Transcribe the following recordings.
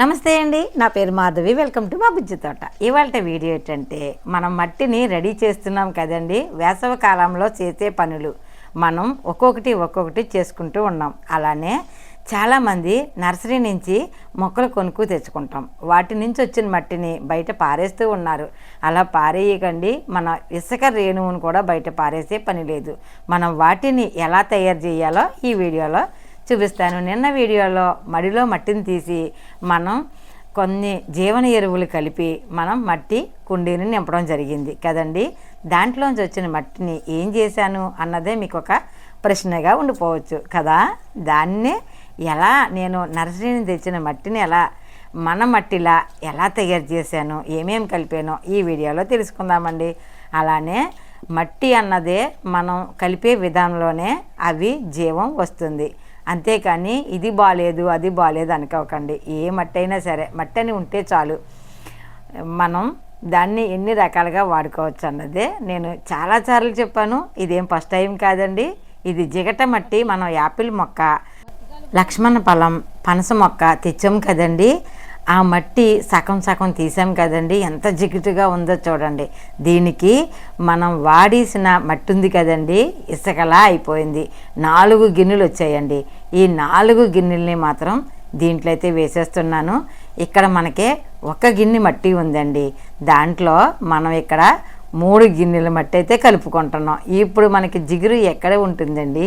నమస్తే అండి నా పేరు మాధవి వెల్కమ్ టు మా బుజ్జి తోట. ఇవాళ వీడియో ఏంటంటే మనం మట్టిని రెడీ చేస్తున్నాం కదండి వేసవ కాలంలో చేసే పనులు. మనం ఒక్కొక్కటి ఒక్కొక్కటి చేసుకుంటూ ఉన్నాం. అలానే చాలామంది నర్సరీ నుంచి మొక్కలు కొనుక్కు తెచ్చుకుంటాం. వాటి నుంచి వచ్చిన మట్టిని బయట పారేస్తూ ఉన్నారు. అలా పారేయకండి మన ఇసుక రేణువును కూడా బయట పారేసే పని లేదు. మనం వాటిని ఎలా తయారు చేయాలో ఈ వీడియోలో చూపిస్తాను. నిన్న వీడియోలో మడిలో మట్టిని తీసి మనం కొన్ని జీవన ఎరువులు కలిపి మనం మట్టి కుండీని నింపడం జరిగింది కదండి. దాంట్లోంచి వచ్చిన మట్టిని ఏం చేశాను అన్నదే మీకు ఒక ప్రశ్నగా ఉండిపోవచ్చు కదా. దాన్నే ఎలా నేను నర్సరీని తెచ్చిన మట్టిని ఎలా మన మట్టిలా ఎలా తయారు చేశాను ఏమేమి కలిపానో ఈ వీడియోలో తెలుసుకుందామండి. అలానే మట్టి అన్నదే మనం కలిపే విధానంలోనే అవి జీవం వస్తుంది. అంతేకాని ఇది బాగాలేదు అది బాగాలేదు అనుకోకండి ఏ మట్టి అయినా సరే మట్టి అని ఉంటే చాలు. మనం దాన్ని ఎన్ని రకాలుగా వాడుకోవచ్చు అన్నదే నేను చాలాసార్లు చెప్పాను. ఇదేం ఫస్ట్ టైం కాదండి. ఇది జిగట మట్టి మనం యాపిల్ మొక్క లక్ష్మణ ఫలం పనస మొక్క తెచ్చాం కదండి. ఆ మట్టి సగం సగం తీసాం కదండి. ఎంత జిగుటుగా ఉందో చూడండి. దీనికి మనం వాడేసిన మట్టి ఉంది కదండి. ఇసుకలా అయిపోయింది. నాలుగు గిన్నెలు వచ్చాయండి. ఈ నాలుగు గిన్నెల్ని మాత్రం దీంట్లో అయితే వేసేస్తున్నాను. ఇక్కడ మనకే ఒక గిన్నె మట్టి ఉందండి. దాంట్లో మనం ఇక్కడ మూడు గిన్నెల మట్టి అయితే కలుపుకుంటున్నాం. ఇప్పుడు మనకి జిగురు ఎక్కడ ఉంటుందండి?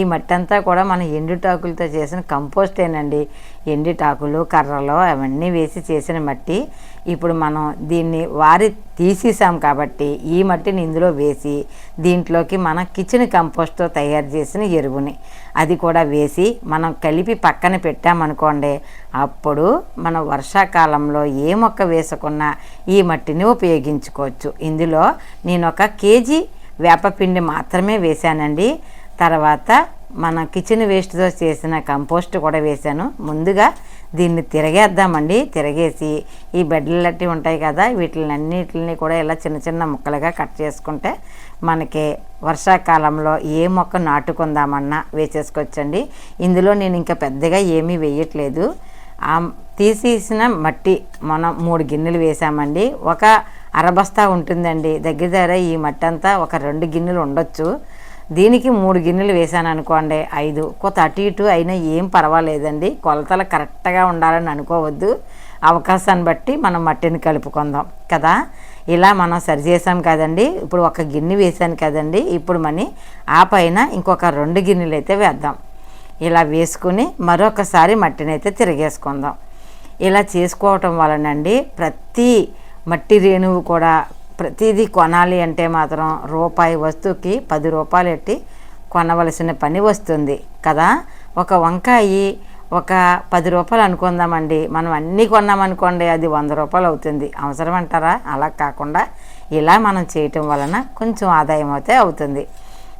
ఈ మట్టి అంతా కూడా మనం ఎండుటాకులతో చేసిన కంపోస్టేనండి. ఎండుటాకులు కర్రలు అవన్నీ వేసి చేసిన మట్టి. ఇప్పుడు మనం దీన్ని వారి తీసేసాం కాబట్టి ఈ మట్టిని ఇందులో వేసి దీంట్లోకి మనం కిచెన్ కంపోస్ట్తో తయారు చేసిన ఎరువుని అది కూడా వేసి మనం కలిపి పక్కన పెట్టామనుకోండి అప్పుడు మన వర్షాకాలంలో ఏ మొక్క వేసుకున్నా ఈ మట్టిని ఉపయోగించుకోవచ్చు. ఇందులో నేను ఒక కేజీ వేపపిండి మాత్రమే వేశానండి. తర్వాత మన కిచెన్ వేస్ట్తో చేసిన కంపోస్ట్ కూడా వేశాను. ముందుగా దీన్ని తిరగేద్దామండి. తిరగేసి ఈ బెడ్లట్టి ఉంటాయి కదా వీటిని అన్నిటిని కూడా ఇలా చిన్న చిన్న ముక్కలుగా కట్ చేసుకుంటే మనకి వర్షాకాలంలో ఏ మొక్క నాటుకుందామన్నా వేసేసుకోవచ్చండి. ఇందులో నేను ఇంకా పెద్దగా ఏమీ వేయట్లేదు. ఆ తీసేసిన మట్టి మనం మూడు గిన్నెలు వేసామండి. ఒక అరబస్తా ఉంటుందండి. దగ్గర దగ్గర ఈ మట్టి అంతా ఒక రెండు గిన్నెలు ఉండొచ్చు. దీనికి మూడు గిన్నెలు వేసాను అనుకోండి ఐదు. కొత్త అటు ఇటు అయినా ఏం పర్వాలేదండి. కొలతలు కరెక్ట్గా ఉండాలని అనుకోవద్దు. అవకాశాన్ని బట్టి మనం మట్టిని కలుపుకుందాం కదా? ఇలా మనం సరి చేసాం కదండి. ఇప్పుడు ఒక గిన్నె వేసాను కదండి. ఇప్పుడు మని ఆ పైన ఇంకొక రెండు గిన్నెలు అయితే వేద్దాం. ఇలా వేసుకుని మరొకసారి మట్టిని అయితే తిరిగేసుకుందాం. ఇలా చేసుకోవటం వలనండి ప్రతి మట్టి రేణువు కూడా ప్రతిదీ కొనాలి అంటే మాత్రం రూపాయి వస్తువుకి పది రూపాయలు ఎట్టి కొనవలసిన పని వస్తుంది కదా? ఒక వంకాయ ఒక పది రూపాయలు అనుకుందామండి. మనం అన్నీ కొన్నామనుకోండి అది వంద రూపాయలు అవుతుంది. అవసరం అంటారా అలా కాకుండా ఇలా మనం చేయటం వలన కొంచెం ఆదాయం అయితే అవుతుంది.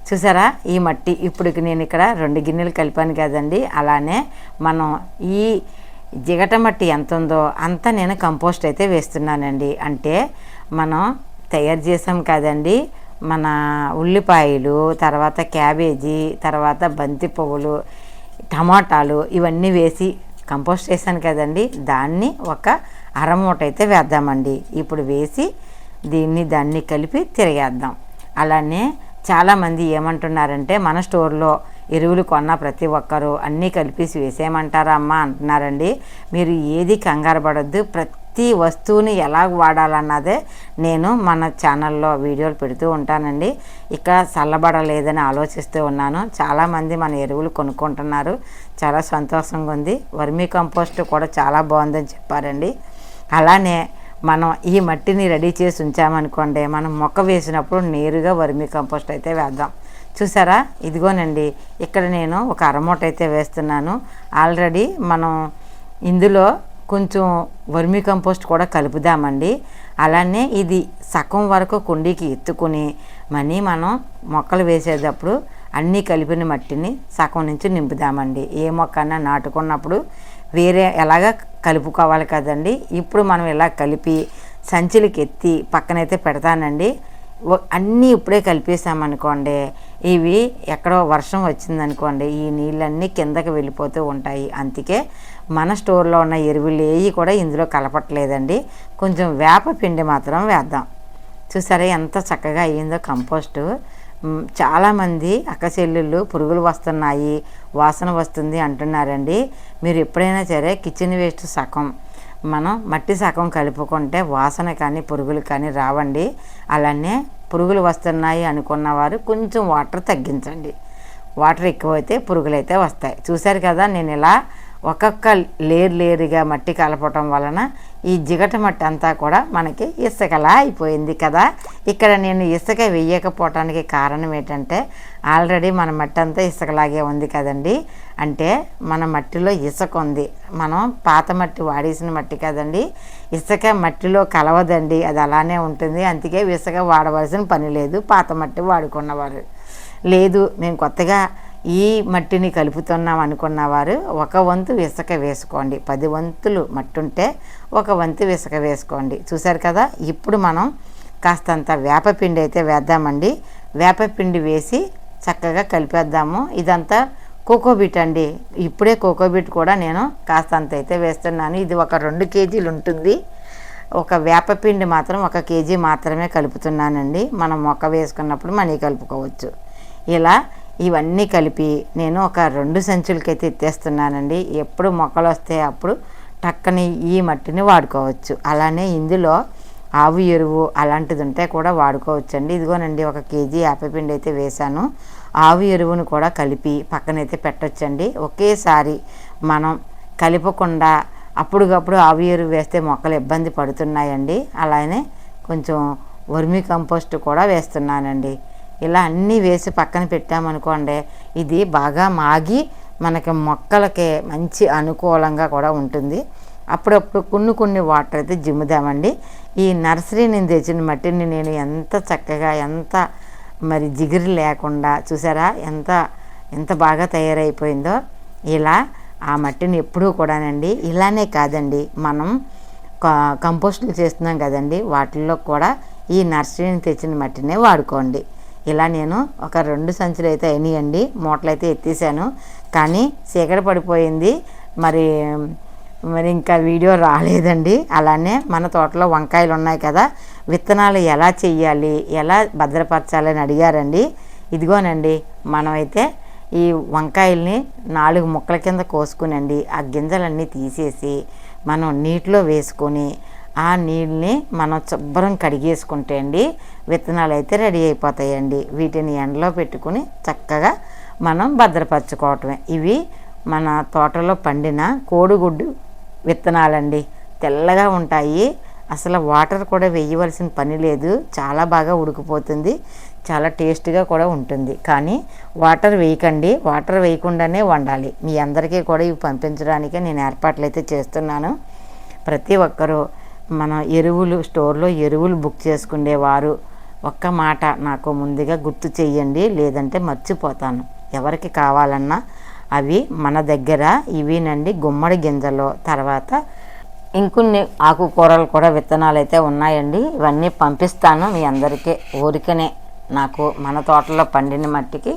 చూసారా? ఈ మట్టి ఇప్పటికి నేను ఇక్కడ రెండు గిన్నెలు కలిపాను కదండి. అలానే మనం ఈ జిగట మట్టి ఎంత ఉందో అంత నేను కంపోస్ట్ అయితే వేస్తున్నానండి. అంటే మనం తయారు చేసాం కదండి. మన ఉల్లిపాయలు తర్వాత క్యాబేజీ తర్వాత బంతి పువ్వులు టమాటాలు ఇవన్నీ వేసి కంపోస్ట్ చేశాను కదండి. దాన్ని ఒక అరమూట అయితే వేద్దామండి. ఇప్పుడు వేసి దీన్ని దాన్ని కలిపి తిరిగేద్దాం. అలానే చాలామంది ఏమంటున్నారంటే మన స్టోర్లో ఎరువులు కొన్న ప్రతి ఒక్కరూ అన్నీ కలిపేసి వేసేయమంటారా అమ్మా అంటున్నారండి. మీరు ఏది కంగారు పడద్దు. ప్రతి ప్రతి వస్తువుని ఎలా వాడాలన్నదే నేను మన ఛానల్లో వీడియోలు పెడుతూ ఉంటానండి. ఇక చల్లబడలేదని ఆలోచిస్తూ ఉన్నాను. చాలామంది మన ఎరువులు కొనుక్కుంటున్నారు. చాలా సంతోషంగా ఉంది. వర్మీ కంపోస్ట్ కూడా చాలా బాగుందని చెప్పారండి. అలానే మనం ఈ మట్టిని రెడీ చేసి ఉంచామనుకోండి మనం మొక్క వేసినప్పుడు నేరుగా వర్మీ కంపోస్ట్ అయితే వేద్దాం. చూసారా? ఇదిగోనండి. ఇక్కడ నేను ఒక అరమూట అయితే వేస్తున్నాను. ఆల్రెడీ మనం ఇందులో కొంచెం వర్మీ కంపోస్ట్ కూడా కలుపుదామండి. అలానే ఇది సగం వరకు కుండీకి ఎత్తుకుని మనీ మనం మొక్కలు వేసేటప్పుడు అన్నీ కలిపిన మట్టిని సగం నుంచి నింపుదామండి. ఏ మొక్కన్నా నాటుకున్నప్పుడు వేరే ఎలాగ కలుపుకోవాలి కదండి. ఇప్పుడు మనం ఇలా కలిపి సంచులకి ఎత్తి పక్కనైతే పెడతానండి. అన్నీ ఇప్పుడే కలిపేసామనుకోండి ఇవి ఎక్కడో వర్షం వచ్చిందనుకోండి ఈ నీళ్ళన్నీ కిందకి వెళ్ళిపోతూ ఉంటాయి. అందుకే మన స్టోర్లో ఉన్న ఎరువులు ఏవి కూడా ఇందులో కలపట్లేదండి. కొంచెం వేప పిండి మాత్రం వేద్దాం. చూసారా ఎంత చక్కగా అయ్యిందో కంపోస్టు. చాలామంది అక్కచెల్లెళ్ళు పురుగులు వస్తున్నాయి వాసన వస్తుంది అంటున్నారండి. మీరు ఎప్పుడైనా సరే కిచెన్ వేస్ట్ సగం మనం మట్టి సగం కలుపుకుంటే వాసన కానీ పురుగులు కానీ రావండి. అలానే పురుగులు వస్తున్నాయి అనుకున్న వారు కొంచెం వాటర్ తగ్గించండి. వాటర్ ఎక్కువైతే పురుగులు అయితే వస్తాయి. చూశారు కదా నేను ఇలా ఒక్కొక్క లేరు లేరుగా మట్టి కలపటం వలన ఈ జిగట మట్టి అంతా కూడా మనకి ఇసుకలా అయిపోయింది కదా. ఇక్కడ నేను ఇసుక వేయకపోవటానికి కారణం ఏంటంటే ఆల్రెడీ మన మట్టి అంతా ఇసుకలాగే ఉంది కదండి. అంటే మన మట్టిలో ఇసుక ఉంది. మనం పాత మట్టి వాడేసిన మట్టి కదండి. ఇసుక మట్టిలో కలవదండి. అది అలానే ఉంటుంది. అందుకే ఇసుక వాడవలసిన పని లేదు. పాత మట్టి వాడుకున్నవారు. లేదు మేము కొత్తగా ఈ మట్టిని కలుపుతున్నాం అనుకున్న వారు ఒక వంతు ఇసుక వేసుకోండి. పది వంతులు మట్టి ఉంటే ఒక వంతు ఇసుక వేసుకోండి. చూసారు కదా? ఇప్పుడు మనం కాస్తంత వేపపిండి అయితే వేద్దామండి. వేపపిండి వేసి చక్కగా కలిపేద్దాము. ఇదంతా కోకోబీట్ అండి. ఇప్పుడే కోకోబీట్ కూడా నేను కాస్తంత అయితే వేస్తున్నాను. ఇది ఒక రెండు కేజీలు ఉంటుంది. ఒక వేపపిండి మాత్రం ఒక కేజీ మాత్రమే కలుపుతున్నానండి. మనం మొక్క వేసుకున్నప్పుడు మనీ కలుపుకోవచ్చు. ఇలా ఇవన్నీ కలిపి నేను ఒక రెండు సంచులకైతే ఎత్తేస్తున్నానండి. ఎప్పుడు మొక్కలు వస్తే అప్పుడు టక్కని ఈ మట్టిని వాడుకోవచ్చు. అలానే ఇందులో ఆవు ఎరువు అలాంటిది ఉంటే కూడా వాడుకోవచ్చు అండి ఇదిగోనండి ఒక కేజీ ఆపపిండి అయితే వేశాను. ఆవు ఎరువును కూడా కలిపి పక్కనైతే పెట్టొచ్చండి. ఒకేసారి మనం కలపకుండా అప్పటికప్పుడు ఆవు ఎరువు వేస్తే మొక్కలు ఇబ్బంది పడుతున్నాయండి. అలానే కొంచెం వర్మీ కంపోస్ట్ కూడా వేస్తున్నానండి. ఇలా అన్నీ వేసి పక్కన పెట్టామనుకోండి ఇది బాగా మాగి మనకి మొక్కలకి మంచి అనుకూలంగా కూడా ఉంటుంది. అప్పుడప్పుడు కొన్ని కొన్ని వాటర్ అయితే జిమ్ముదామండి ఈ నర్సరీ నేను తెచ్చిన మట్టిని నేను ఎంత చక్కగా ఎంత మరి జిగిరి లేకుండా చూసారా ఎంత ఎంత బాగా తయారైపోయిందో. ఇలా ఆ మట్టిని ఎప్పుడూ కూడానండి ఇలానే కాదండి మనం కంపోస్టులు చేస్తున్నాం కదండి వాటిల్లో కూడా ఈ నర్సరీని తెచ్చిన మట్టినే వాడుకోండి. ఇలా నేను ఒక రెండు సంచులు అయితే అయినాయండి. మూటలు అయితే ఎత్తేసాను. కానీ చీకటి పడిపోయింది. మరి మరి ఇంకా వీడియో రాలేదండి. అలానే మన తోటలో వంకాయలు ఉన్నాయి కదా విత్తనాలు ఎలా చెయ్యాలి ఎలా భద్రపరచాలని అడిగారండి. ఇదిగోనండి మనమైతే ఈ వంకాయల్ని నాలుగు ముక్కల కింద కోసుకునండి. ఆ గింజలన్నీ తీసేసి మనం నీటిలో వేసుకొని ఆ నీళ్ళని మనం శుభ్రం కడిగేసుకుంటే అండి విత్తనాలు అయితే రెడీ అయిపోతాయండి. వీటిని ఎండలో పెట్టుకుని చక్కగా మనం భద్రపరచుకోవటమే. ఇవి మన తోటలో పండిన కోడిగుడ్డు విత్తనాలండి. తెల్లగా ఉంటాయి. అసలు వాటర్ కూడా వేయవలసిన పని లేదు. చాలా బాగా ఉడికిపోతుంది. చాలా టేస్ట్గా కూడా ఉంటుంది. కానీ వాటర్ వేయకండి. వాటర్ వేయకుండానే వండాలి. మీ అందరికీ కూడా ఇవి పంపించడానికే నేను ఏర్పాట్లు అయితే చేస్తున్నాను. ప్రతి ఒక్కరూ మన ఎరువులు స్టోర్లో ఎరువులు బుక్ చేసుకునేవారు ఒక్క మాట నాకు ముందుగా గుర్తు చెయ్యండి లేదంటే మర్చిపోతాను. ఎవరికి కావాలన్నా అవి మన దగ్గర ఇవినండి గుమ్మడి గింజలు. తర్వాత ఇంకొన్ని ఆకుకూరలు కూడా విత్తనాలు అయితే ఉన్నాయండి ఇవన్నీ పంపిస్తాను మీ అందరికీ. ఊరికనే నాకు మన తోటలో పండిన మట్టికి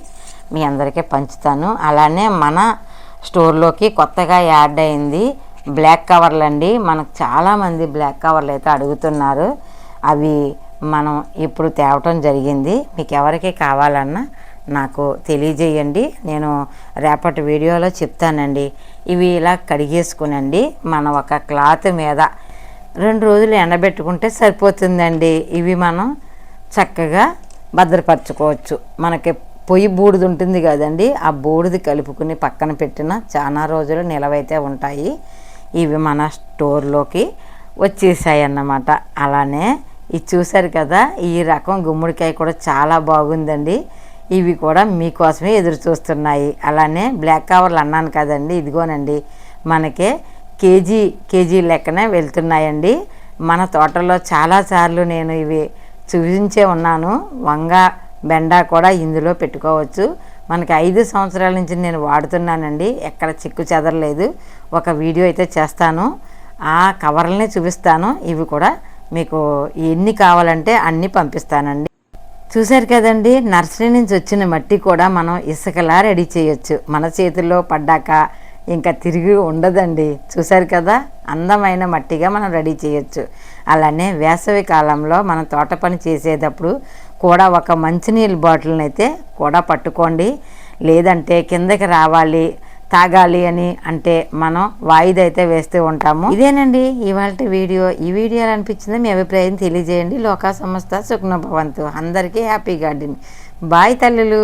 మీ అందరికీ పంచుతాను. అలానే మన స్టోర్లోకి కొత్తగా యాడ్ అయింది బ్లాక్ కవర్లు అండి. మనకు చాలామంది బ్లాక్ కవర్లు అయితే అడుగుతున్నారు. అవి మనం ఇప్పుడు తేవటం జరిగింది. మీకు ఎవరికి కావాలన్నా నాకు తెలియజేయండి. నేను రేపటి వీడియోలో చెప్తానండి. ఇవి ఇలా కడిగేసుకునండి. మనం ఒక క్లాత్ మీద రెండు రోజులు ఎండబెట్టుకుంటే సరిపోతుందండి. ఇవి మనం చక్కగా భద్రపరచుకోవచ్చు. మనకి పొయ్యి బూడిద ఉంటుంది కదండి. ఆ బూడిద కలుపుకుని పక్కన పెట్టిన చాలా రోజులు నిలవైతే ఉంటాయి. ఇవి మన స్టోర్లోకి వచ్చేసాయి అన్నమాట అలానే ఇది చూశారు కదా ఈ రకం గుమ్మడికాయ కూడా చాలా బాగుందండి. ఇవి కూడా మీకోసమే ఎదురు చూస్తున్నాయి. అలానే బ్లాక్ కవర్లు అన్నాను కదండి ఇదిగోనండి. మనకి కేజీ కేజీ లెక్కనే వెళ్తున్నాయండి. మన తోటలో చాలాసార్లు నేను ఇవి చూపించే ఉన్నాను. వంగ బెండ కూడా ఇందులో పెట్టుకోవచ్చు. మనకి ఐదు సంవత్సరాల నుంచి నేను వాడుతున్నానండి. ఎక్కడ చిక్కు చెదరలేదు. ఒక వీడియో అయితే చేస్తాను. ఆ కవర్లని చూపిస్తాను. ఇవి కూడా మీకు ఎన్ని కావాలంటే అన్నీ పంపిస్తానండి. చూశారు కదండి నర్సరీ నుంచి వచ్చిన మట్టి కూడా మనం ఇసుకలా రెడీ చేయొచ్చు. మన చేతుల్లో పడ్డాక ఇంకా తిరిగి ఉండదండి. చూశారు కదా అందమైన మట్టిగా మనం రెడీ చేయొచ్చు. అలానే వేసవి కాలంలో మనం తోట పని చేసేటప్పుడు కూడా ఒక మంచినీళ్ళ బాటిల్ని అయితే కూడా పట్టుకోండి. లేదంటే కిందకి రావాలి. తాగాలి అని అంటే మనం వాయిదా అయితే వేస్తూ ఉంటాము. ఇదేనండి ఇవాళ వీడియో. ఈ వీడియో అనిపించింది మీ అభిప్రాయం తెలియజేయండి. లోకా సంస్థ సుఖ్న భవంతు అందరికీ హ్యాపీ గార్డెన్. బాయ్ తల్లులు.